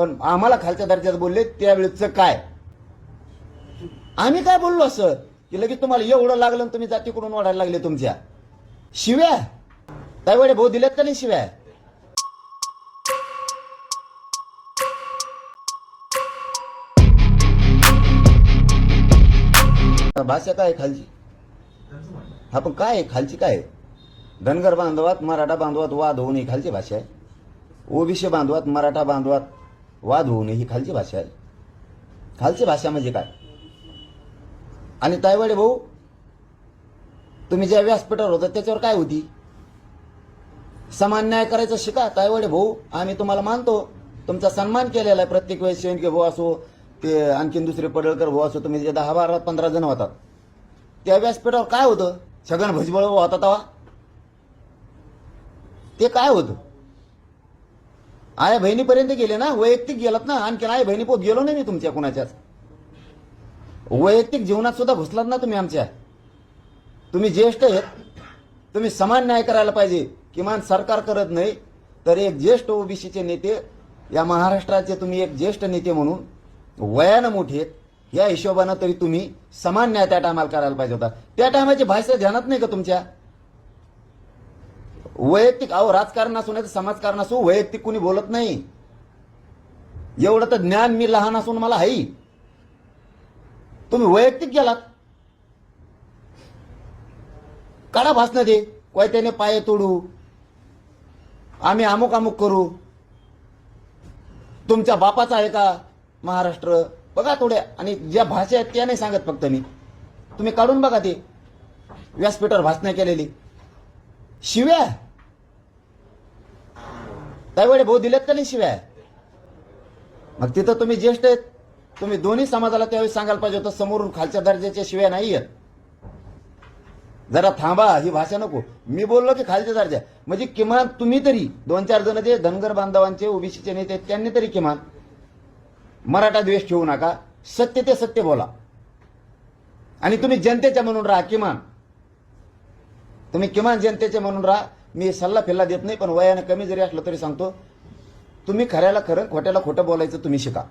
पण आम्हाला खालच्या दर्जात बोलले त्यावेळेचं काय? आम्ही काय बोललो असं? की लगेच तुम्हाला एवढं लागलं तुम्ही जातीकडून वाढायला लागले तुमच्या. शिव्या? त्यावेळे भाऊ दिल्यात का नाही शिव्या? भाषा काय आहे खालची? हा पण काय आहे? खालची काय आहे? धनगर बांधवात मराठा बांधवात वाद होऊ नये. खालची भाषा आहे. ओबीसी बांधवात मराठा बांधवात वाद होऊ नये ही खालची भाषा आहे. खालची भाषा म्हणजे काय? आणि तायवाडे भाऊ तुम्ही ज्या व्यासपीठावर होता त्याच्यावर काय होती? समान न्याय करायचं शिका तायवाडे भाऊ आम्ही तुम्हाला मानतो. तुमचा सन्मान केलेला आहे प्रत्येक वेळेस शेणके भाऊ असो ते आणखीन दुसरे पडळकर भाऊ असो तुम्ही जे दहा बारा पंधरा जण होतात त्या व्यासपीठावर काय होतं? छगन भुजबळ होता तेव्हा ते काय होतं? आया बहिणीपर्यंत गेले ना वैयक्तिक गेलात ना आणखी आया बहिणी पोत गेलो नाही मी तुमच्या कुणाच्याच. वैयक्तिक जीवनात सुद्धा घुसलात ना तुम्ही आमच्या. तुम्ही ज्येष्ठ आहेत तुम्ही समान न्याय करायला पाहिजे किमान सरकार करत नाही तर एक ज्येष्ठ ओबीसीचे नेते या महाराष्ट्राचे तुम्ही एक ज्येष्ठ नेते म्हणून वयानं मोठे आहेत या हिशोबानं तरी तुम्ही समान न्याय त्या टायमाला करायला पाहिजे होता. त्या टायमाची भाषा ध्यानात नाही का तुमच्या? वैयक्तिक अहो राजकारण असू नाही तर समाजकारण असू वैयक्तिक कुणी बोलत नाही. एवढं तर ज्ञान मी लहान असून मला हाई तुम्ही वैयक्तिक गेलात. काढा भासणं दे. कोयत्याने पाय तोडू. आम्ही अमुक अमुक करू. तुमच्या बापाचा आहे का महाराष्ट्र? बघा थोड्या आणि ज्या भाषा आहेत त्या नाही सांगत फक्त मी. तुम्ही काढून बघा ते. व्यासपीठावर भाषणं केलेली. शिव्या? त्यावेळी भाऊ दिलेत का नाही शिव्या? मग तिथं तुम्ही ज्येष्ठ आहेत. तुम्ही दोन्ही समाजाला त्यावेळी सांगायला पाहिजे होतं समोरून खालच्या दर्जाच्या शिव्या नाही आहेत. जरा थांबा ही भाषा नको. मी बोललो की खालच्या दर्जा. म्हणजे किमान तुम्ही तरी दोन चार जण जे धनगर बांधवांचे ओबीसीचे नेते आहेत, त्यांनी तरी किमान मराठा द्वेष ठेवू नका. सत्य ते सत्य बोला. आणि तुम्ही जनतेच्या म्हणून राहा किमान. तुम्ही किमान जनतेचे म्हणून राहा. मी सल्ला फिल्ला देत नाही पण वयानं कमी जरी असलं तरी सांगतो तुम्ही खऱ्याला खरं खोट्याला खोटं बोलायचं तुम्ही शिका.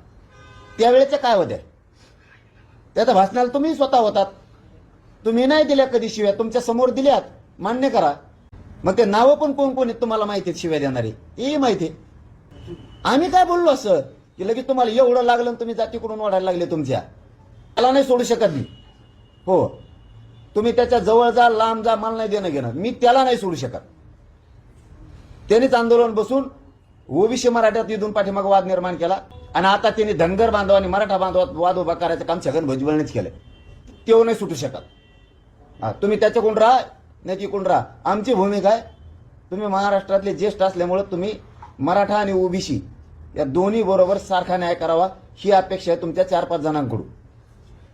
त्यावेळेचं काय होत्या त्याच्या भाषणाला तुम्ही स्वतः होतात. तुम्ही नाही दिल्या कधी शिव्या तुमच्यासमोर दिल्यात. मान्य करा. मग ते नावं पण कोण कोण आहेत तुम्हाला माहिती आहेत शिव्या देणारी? ही माहिती आहे आम्ही काय बोललो असं? की लगेच तुम्हाला एवढं लागलं तुम्ही जातीकडून वाढायला लागले तुमच्या. त्याला नाही सोडू शकत मी. हो. तुम्ही त्याच्याजवळ जा लांब जा मला नाही देणं घेणं. मी त्याला नाही सोडू शकत. त्यांनीच आंदोलन बसून ओबीसी मराठ्यात इथून पाठीमाग वाद निर्माण केला. आणि आता त्यांनी धनगर बांधव आणि मराठा बांधवात वाद उभा करायचं काम छगन भुजबळनेच केलं तेव्हा नाही सुटू शकत. हा तुम्ही त्याच्याकडून राहा नाही तिकडून राहा. आमची भूमिका आहे. तुम्ही महाराष्ट्रातले ज्येष्ठ असल्यामुळं तुम्ही मराठा आणि ओबीसी या दोन्ही बरोबर सारखा न्याय करावा. ही अपेक्षा आहे तुमच्या चार पाच जणांकडून.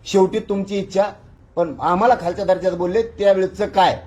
शेवटी तुमची इच्छा पण आम्हाला खालच्या दर्जाचं बोलले त्यावेळेचं काय?